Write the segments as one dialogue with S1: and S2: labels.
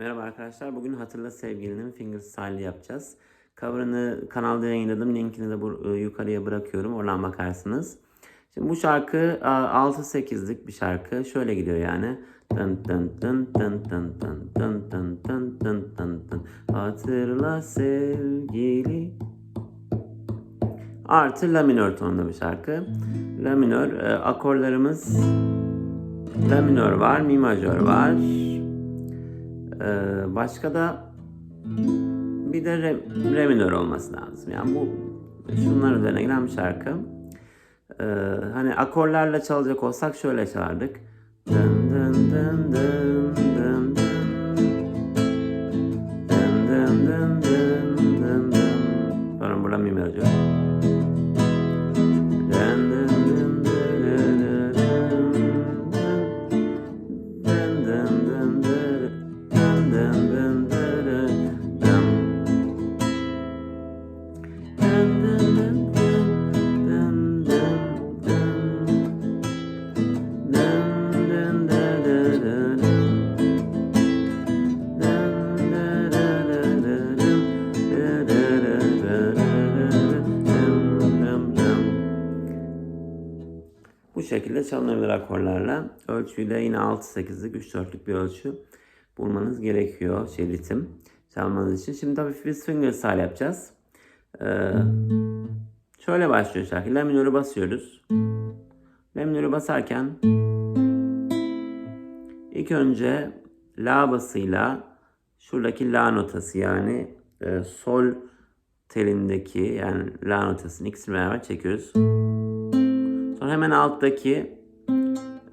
S1: Merhaba arkadaşlar. Bugün Hatırla Sevgilinin Fingerstyle yapacağız. Cover'ını kanalda yayınladım. Linkini de bu, e, yukarıya bırakıyorum. Oradan bakarsınız. Şimdi bu şarkı a, 6-8'lik bir şarkı. Şöyle gidiyor yani. Dın dın dın dın dın dın dın dın dın dın dın dın. Hatırla sevgili. Artı la minör tonunda bir şarkı. La minör e, akorlarımız La minör var, mi majör var. Ee, başka da bir de re, re minör olması lazım. Yani bu şunlar üzerine giden bir şarkı. Ee, hani akorlarla çalacak olsak şöyle çalardık. Dın dın dın dın. Çalınabilir akorlarla. Ölçüyü de yine 6-8'lik 3-4'lük bir ölçü bulmanız gerekiyor şey ritim çalmanız için. Şimdi tabii biz fingerstyle yapacağız. Ee, şöyle başlıyor şarkı. La minörü basıyoruz. La minörü basarken ilk önce la basıyla şuradaki la notası yani e, sol telindeki yani la notasını ikisini beraber çekiyoruz. Sonra hemen alttaki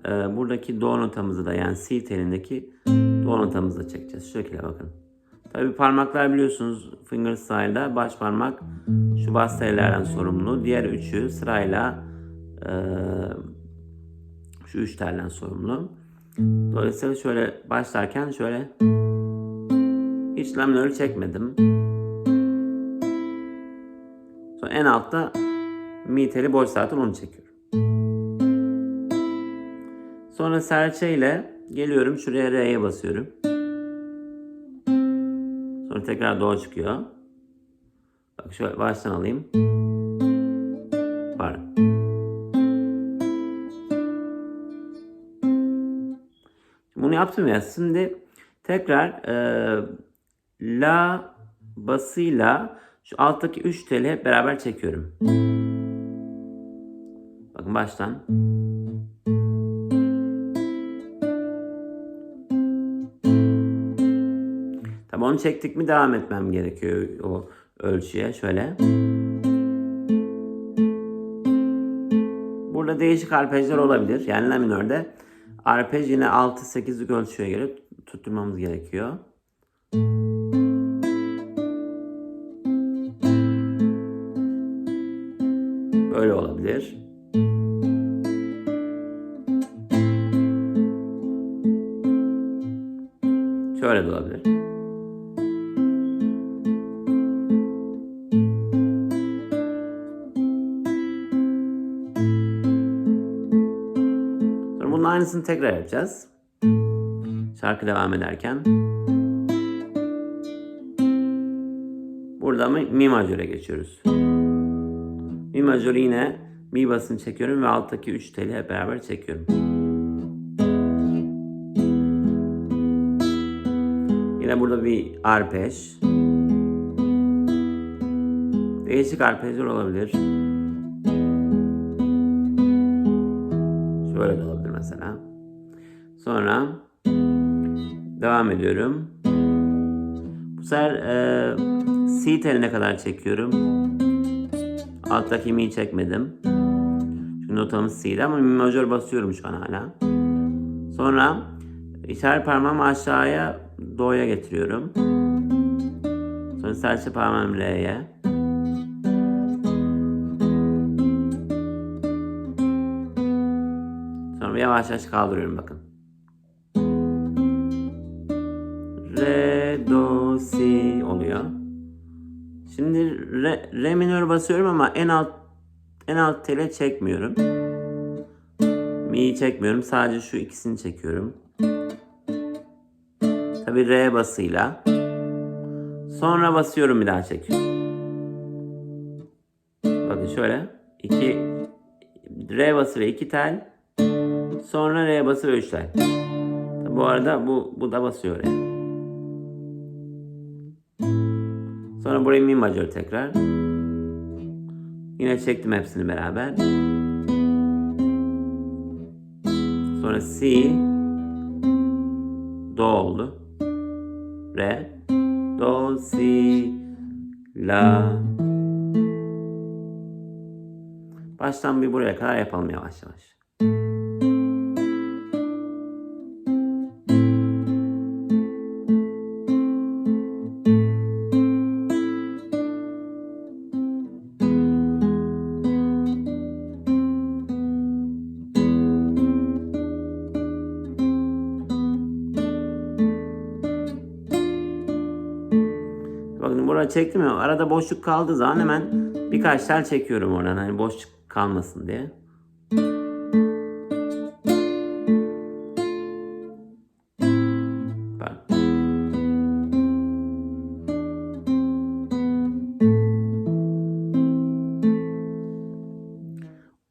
S1: e, buradaki do notamızı da yani C telindeki do notamızı da çekeceğiz. Şu şekilde bakın. Tabi parmaklar biliyorsunuz fingerstyle'da baş parmak şu bas tellerden sorumlu. Diğer üçü sırayla e, şu üç telden sorumlu. Dolayısıyla şöyle başlarken şöyle hiç la minörü çekmedim. Sonra en altta mi teli boş zaten onu çekiyorum. Sonra serçe ile geliyorum şuraya R'ye basıyorum. Sonra tekrar Do çıkıyor. Bak şöyle baştan alayım. Var. Bunu yaptım ya. Şimdi tekrar e, La basıyla şu alttaki 3 teli hep beraber çekiyorum. Bakın baştan. Onu çektik mi devam etmem gerekiyor o ölçüye. Şöyle. Burada değişik arpejler olabilir. Yani la minörde arpej yine 6-8'lik ölçüye göre tutturmamız gerekiyor. Böyle olabilir. Şöyle de olabilir. Aynısını tekrar yapacağız. Şarkı devam ederken. Burada mı mi majöre geçiyoruz. Mi majörü yine mi basını çekiyorum ve alttaki 3 teli hep beraber çekiyorum. Yine burada bir arpej. Değişik arpejler olabilir. Şöyle de olabilir mesela. Sonra devam ediyorum. Bu sefer e, C teline kadar çekiyorum. Alttaki mi'yi çekmedim. Çünkü notamız C'di ama mi majör basıyorum şu an hala. Sonra işaret parmağımı aşağıya do'ya getiriyorum. Sonra serçe parmağımı re'ye. Yavaş yavaş kaldırıyorum bakın. Re, do, si oluyor. Şimdi re, re minör basıyorum ama en alt en alt tele çekmiyorum. Mi'yi çekmiyorum. Sadece şu ikisini çekiyorum. Tabi re basıyla. Sonra basıyorum bir daha çekiyorum. Bakın şöyle. 2 re bası ve 2 tel. Sonra re bası ve 3 tel. Tabi bu arada bu bu da basıyor re. Sonra buraya mi majör tekrar. Yine çektim hepsini beraber. Sonra si do oldu. Re do si la Baştan bir buraya kadar yapalım yavaş yavaş. Bakın buraya çektim ya arada boşluk kaldığı zaman hemen birkaç tel çekiyorum oradan hani boşluk kalmasın diye.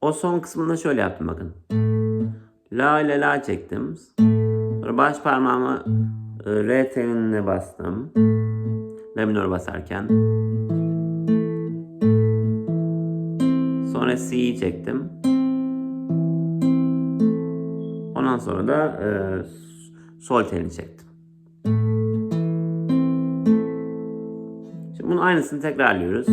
S1: O son kısmında şöyle yaptım bakın. La ile la çektim. Sonra baş parmağımı e, re teline bastım. La minör basarken. Sonra C'yi çektim. Ondan sonra da e, sol telini çektim. Şimdi bunun aynısını tekrarlıyoruz.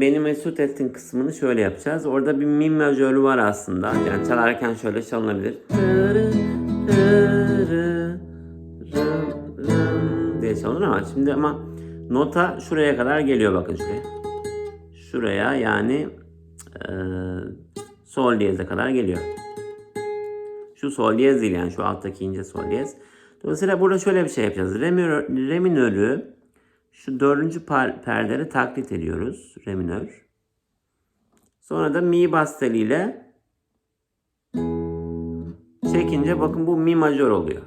S1: Beni mesut ettin kısmını şöyle yapacağız. Orada bir mi majörü var aslında. Yani çalarken şöyle çalınabilir. diye çalınır ama şimdi ama nota şuraya kadar geliyor bakın şuraya. Şuraya yani e, sol diyeze kadar geliyor. Şu sol diyez değil yani şu alttaki ince sol diyez. Dolayısıyla burada şöyle bir şey yapacağız. Re, minör, re minörü şu dördüncü perdede taklit ediyoruz. Re minör. Sonra da mi bas teliyle çekince bakın bu mi majör oluyor.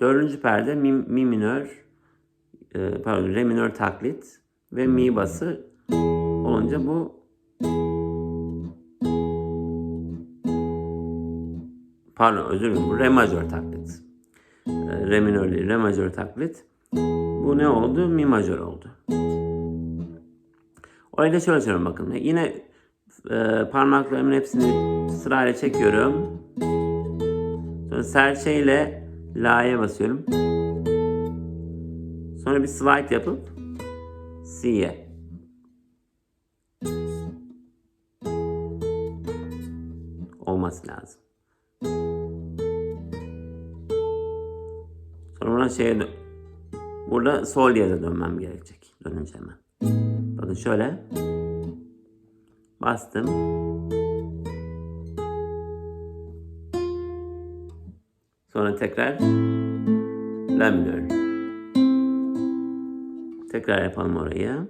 S1: Dördüncü perde mi, mi minör e, pardon re minör taklit ve mi bası olunca bu pardon özür dilerim re majör taklit. E, re minör re majör taklit. Bu ne oldu? Mi majör oldu. Orayı da şöyle söylüyorum bakın. Yine e, parmaklarımın hepsini sırayla çekiyorum. Sonra serçe ile la'ya basıyorum. Sonra bir slide yapıp si'ye. Olması lazım. Sonra buna şeye Burada sol diyeze dönmem gerekecek. Dönünce hemen. Bakın şöyle. Bastım. Sonra tekrar la minör. Tekrar yapalım orayı.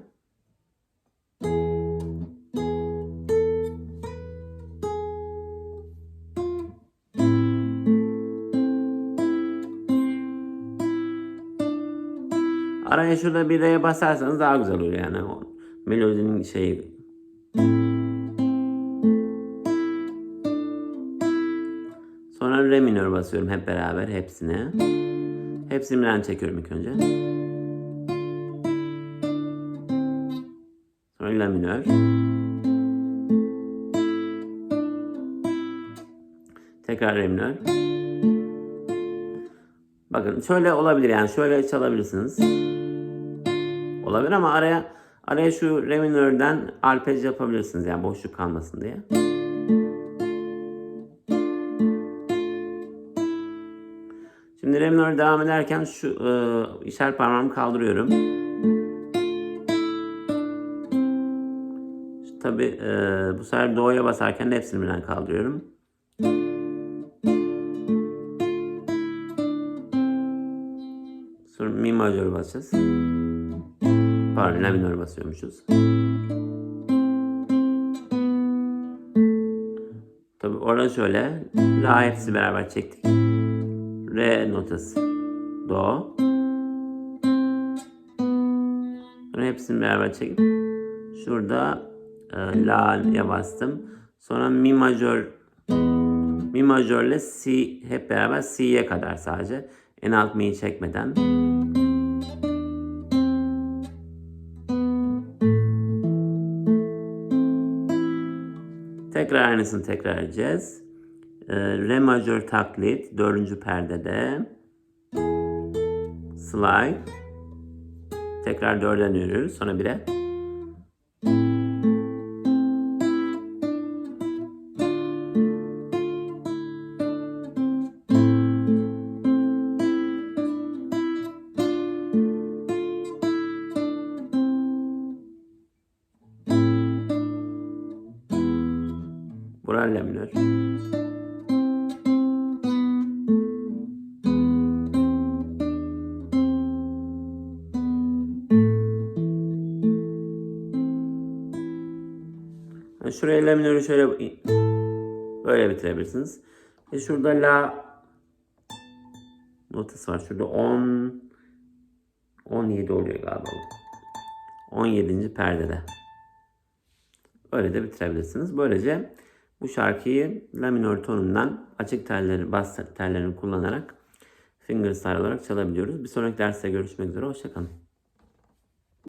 S1: Araya şurada bir R'ye basarsanız daha güzel oluyor yani. O melodinin şeyi. Sonra Re minör basıyorum hep beraber hepsine. Hepsini birden çekiyorum ilk önce. Sonra La minör. Tekrar Re minör. Bakın şöyle olabilir yani şöyle çalabilirsiniz. Olabilir ama araya araya şu re minörden arpej yapabilirsiniz yani boşluk kalmasın diye. Şimdi minör devam ederken şu e, işaret parmağımı kaldırıyorum. Tabi e, bu sefer do'ya basarken hepsini birden kaldırıyorum. Sonra mi majör basacağız. Pardon la minör basıyormuşuz. Tabi orada şöyle la hepsi beraber çektik. Re notası. Do. Sonra hepsini beraber çekip şurada e, la'ya bastım. Sonra mi majör mi majörle si hep beraber si'ye kadar sadece. En alt mi'yi çekmeden. Tekrar aynısını tekrar edeceğiz. Ee, Re majör taklit dördüncü perdede. Slide. Tekrar dörden yürüyoruz. Sonra bire. Yani Şuraya la minörü şöyle böyle bitirebilirsiniz. Ve şurada la notası var. Şurada 10 17 oluyor galiba. bu. 17. perdede. Öyle de bitirebilirsiniz. Böylece bu şarkıyı la minör tonundan açık telleri, bas tellerini kullanarak fingerstyle olarak çalabiliyoruz. Bir sonraki derste görüşmek üzere. Hoşçakalın.